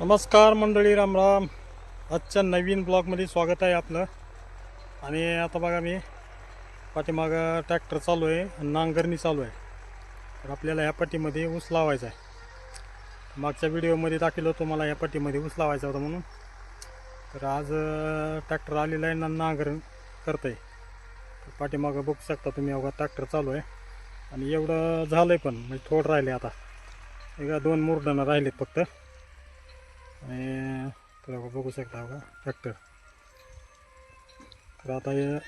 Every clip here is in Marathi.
नमस्कार मंडळी रामराम आजच्या नवीन ब्लॉगमध्ये स्वागत आहे आपलं. आणि आता बघा मी पाठीमागं ट्रॅक्टर चालू आहे आणि नांगरणी चालू आहे. तर आपल्याला ह्या पट्टीमध्ये ऊस लावायचा आहे. मागच्या व्हिडिओमध्ये दाखवलं होतं मला या पट्टीमध्ये ऊस लावायचा होता म्हणून. तर आज ट्रॅक्टर आलेला आहे ना नांगरण करतं आहे तर पाठीमागं बघू शकता तुम्ही अवघा ट्रॅक्टर चालू आहे. आणि एवढं झालं आहे पण म्हणजे थोडं राहिले आता. एका दोन मुरडणं राहिलेत फक्त. आणि तर बघू शकता बघा ट्रॅक्टर तर आता हे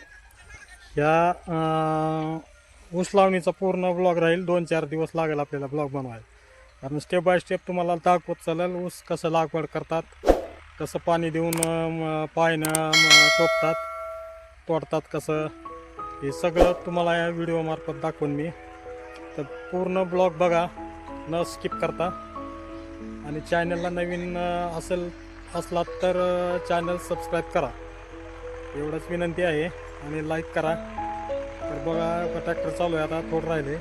ऊस लावणीचा पूर्ण ब्लॉग राहील. दोन चार दिवस लागेल आपल्याला ब्लॉग बनवायला. कारण स्टेप बाय स्टेप तुम्हाला दाखवत चालेल ऊस कसं लागवड करतात कसं पाणी देऊन पायनं टोपतात तोडतात कसं. हे सगळं तुम्हाला या व्हिडिओमार्फत दाखवून मी. तर पूर्ण ब्लॉग बघा. न स्किप करता. आणि चॅनलला नवीन असेल असला तर चॅनल सबस्क्राईब करा. एवढंच विनंती आहे आणि लाईक करा. तर बघा ट्रॅक्टर चालू आहे आता थोडं राहिले.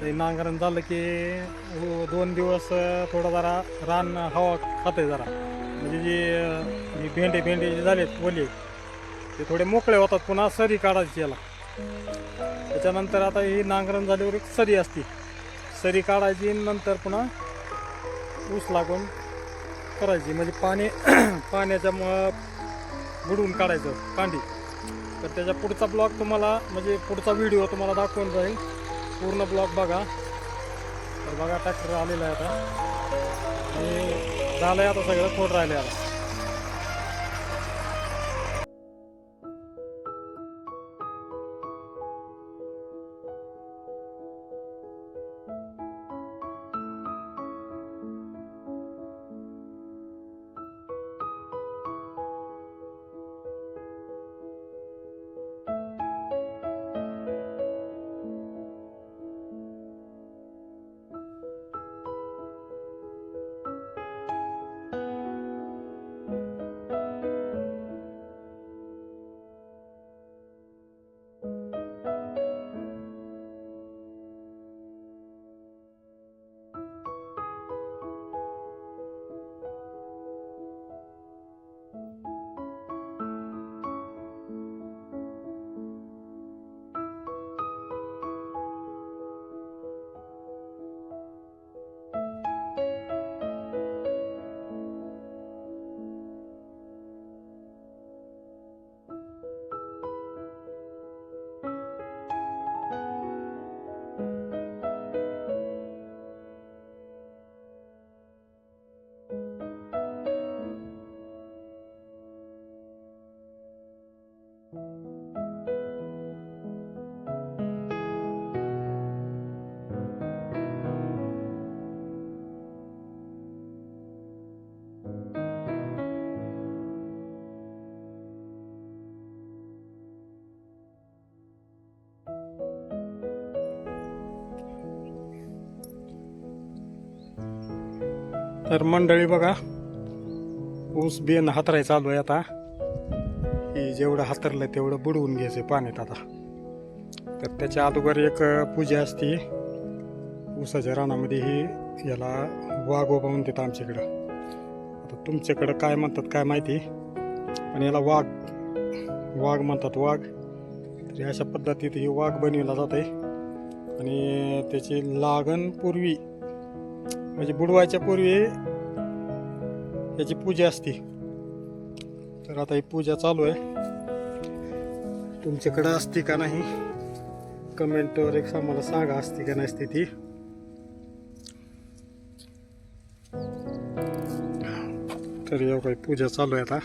ते नांगरण झालं की हो, दोन दिवस थोडं जरा रान हवा खाते जरा. म्हणजे जी जी भेंडे भेंडे जे झालेत ओले ते थोडे मोकळे होतात पुन्हा सरी काढायची याला. त्याच्यानंतर आता ही नांगरण झाल्यावर एक सरी असते. सरी काढायची नंतर पुन्हा ऊस लागून करायची. म्हणजे पाणी पाण्याच्या बुडवून काढायचं कांडी. तर त्याच्या पुढचा ब्लॉग तुम्हाला म्हणजे पुढचा व्हिडिओ तुम्हाला दाखवून जाईल. पूर्ण ब्लॉग बघा. तर बघा ट्रॅक्टर आलेला आहे आता. आणि झालं आहे आता सगळं थोडं राहिले आता. तर मंडळी बघा ऊस बियाणं हातराय चालू आहे आता. हे जेवढं हातरलं तेवढं बुडवून घ्यायचं पाण्यात आता. तर त्याच्या अगोदर एक पूजा असते. ऊसाच्या रानामध्ये ही याला वाघोबा म्हणतात आमच्याकडं. आता तुमच्याकडं काय म्हणतात काय माहिती? पण याला वाघ वाघ म्हणतात वाघ. तर अशा पद्धतीत ही वाघ बनवला आहे आणि त्याची लागण पूर्वी म्हणजे बुडवायच्या पूर्वी याची पूजा असते. तर आता ही पूजा चालू आहे. तुमच्याकडं असते का नाही? कमेंटवर एक आम्हाला सांगा असते का नसते ती तर एवढं काही पूजा चालू आहे आता.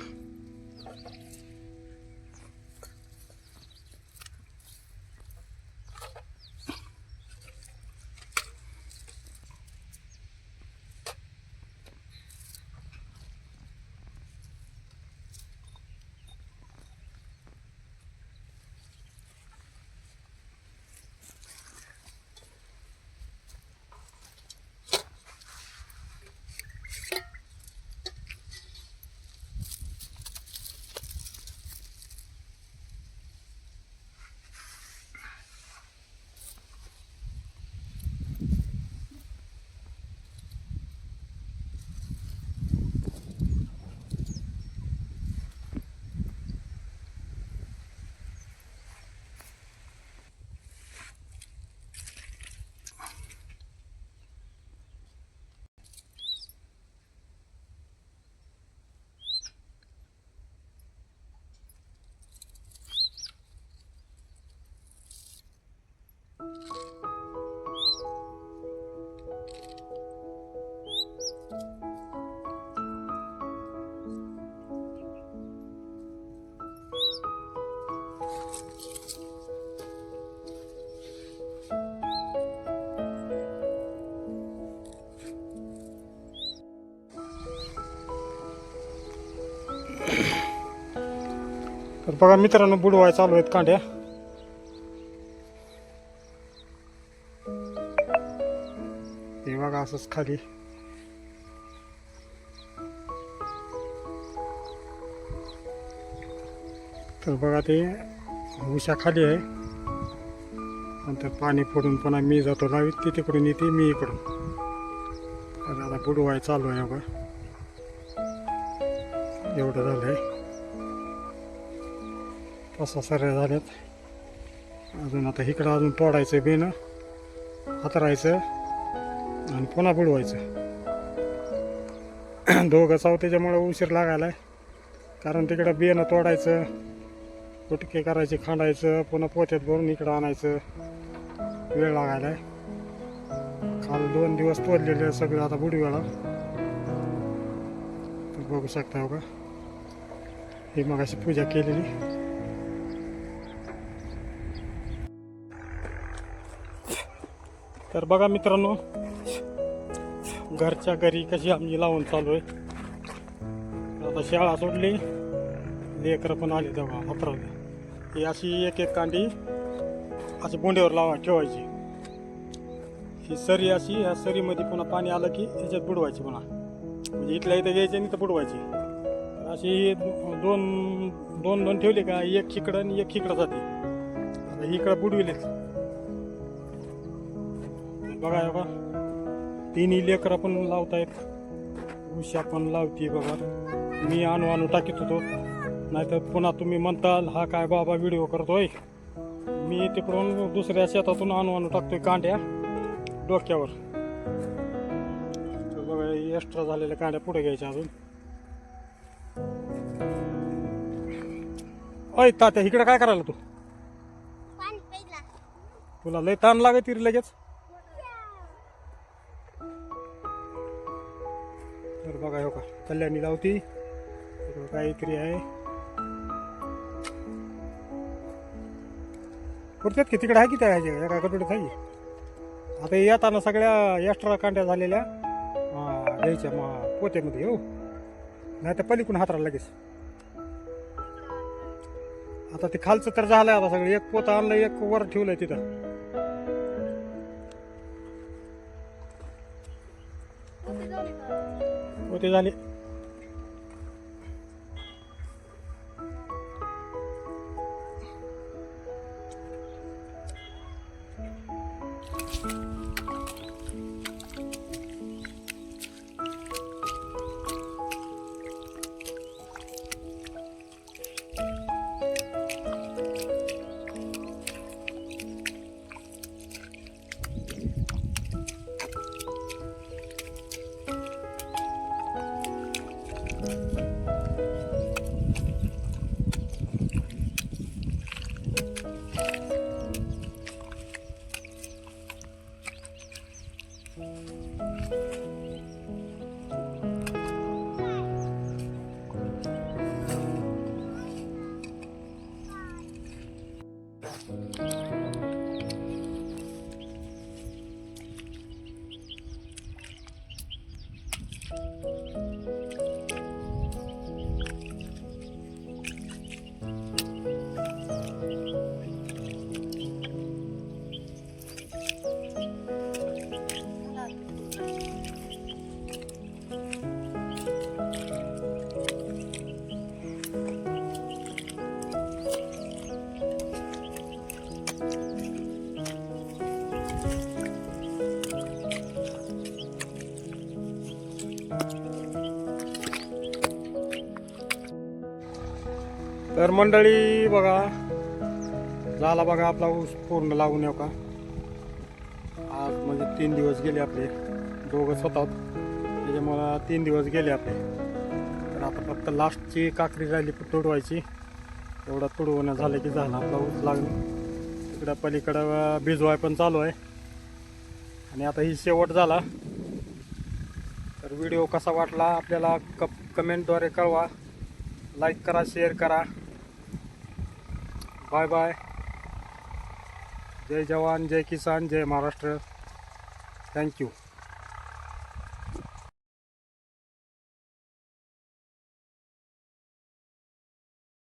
तर बघा मित्रांनो बुडवाय चालू आहेत कांड्या. हे बघा असंच खाली. तर बघा ते उशा खाली आहे. नंतर पाणी फोडून पुन्हा मी जातो लावीत. ती तिकडून येते मी इकडून. तर आता बुडवाय चालू आहे बघा. एवढं झालं आहे तसा सर्या झाल्यात अजून आता इकडं अजून तोडायचं बेनं हातरायचं आणि पुन्हा बुडवायचं. दोघं चाव त्याच्यामुळे उशीर लागायला कारण तिकडं बियाणं तोडायचं कुटके करायचे खांडायचं पुन्हा पोत्यात भरून इकडं आणायचं. वेळ लागायला काल दोन दिवस तोडलेले सगळं आता बुडवेळा बघू शकता हो का? ही मग अशी पूजा केलेली. तर बघा मित्रांनो घरच्या घरी कशी आमची लावून चालू आहे. आता शाळा सोडली लेकरं पण आली तेव्हा हातरावली ही अशी एक एक कांडी अशी बोंड्यावर लावा ठेवायची. ही सरी अशी ह्या सरीमध्ये पुन्हा पाणी आलं की त्याच्यात बुडवायची पुन्हा. म्हणजे इथल्या इथं घ्यायची आणि इथं बुडवायची. अशी ही दोन दोन दोन ठेवली का एक खिकडं आणि एक खिकडं जाते आता इकडं बुडविलेत. बघा बघा. तिन्ही लेकरं पण लावतायत. उषा पण लावती बघा. मी आणू आणू टाकीत होतो. नाहीतर पुन्हा तुम्ही म्हणताल हा काय बाबा व्हिडिओ करतोय? मी तिकडून दुसऱ्या शेतातून आणू आणू टाकतोय कांड्या डोक्यावर. तर बघा एक्स्ट्रा झालेल्या कांड्या पुढे घ्यायच्या अजून. अय तात्या इकडे काय करायला तू? तुला लय ताण लागत ती लगेच. बघा हो का कल्याणी लावती. इकडं काहीतरी आहे. पुरत्यात की तिकडे आहे की त्या ह्याच्या एका कटोरीत आहे आता येताना सगळ्या एक्स्ट्रा कांड्या झालेल्या घ्यायच्या मग पोत्यामध्ये हो. नाही तर पलीकडून हातराला लगेच. आता ते खालचं तर झालं आता सगळं. एक पोतं आणलं एक वर ठेवलंय तिथं. पोते झाले. तर मंडळी बघा झाला बघा आपला ऊस पूर्ण लागून येऊ का? आज म्हणजे तीन दिवस गेले आपले दोघं स्वतः त्याच्यामुळं तीन दिवस गेले आपले. तर आता फक्त लास्टची काकडी राहिली तुडवायची. एवढा तुडवणं झालं की झालं आपला ऊस लागून तिकडं पलीकडं भिजवाय पण चालू आहे. आणि आता ही शेवट झाला. तर व्हिडिओ कसा वाटला आपल्याला क कमेंटद्वारे कळवा. लाईक करा शेअर करा. Bye bye. जय जवान जय किसान जय महाराष्ट्र. थँक्यू